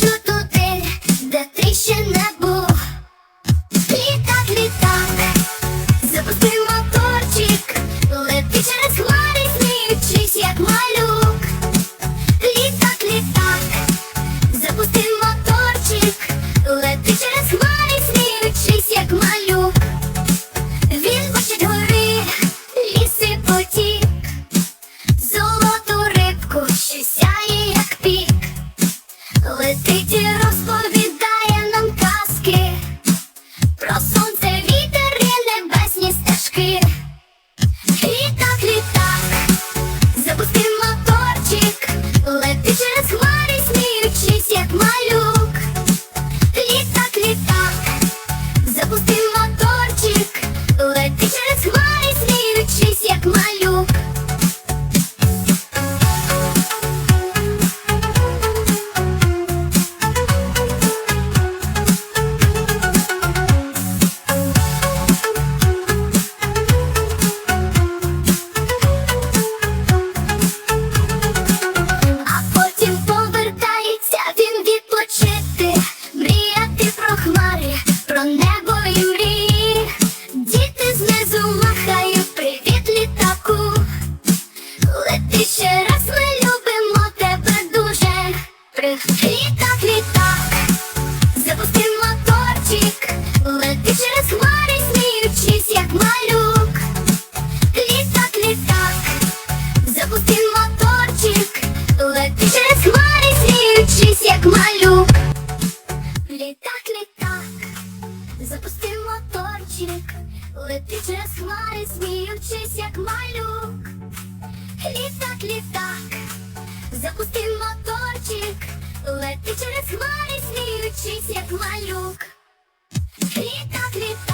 you Летить розповідає нам казки про сонце, вітер і небесні стежки. Лети ще раз, ми любимо тебе дуже. Літак, літак, запусти моторчик, лети через хмари, сміючись, як малюк. Літак, літак, запусти моторчик, лети через хмари, сміючись, як малюк. Літак, літак, запусти моторчик, лети через хмари, сміючись, як малюк літак, запусти моторчик, лети через хмари, сміючись, як малюк. Літак, літак.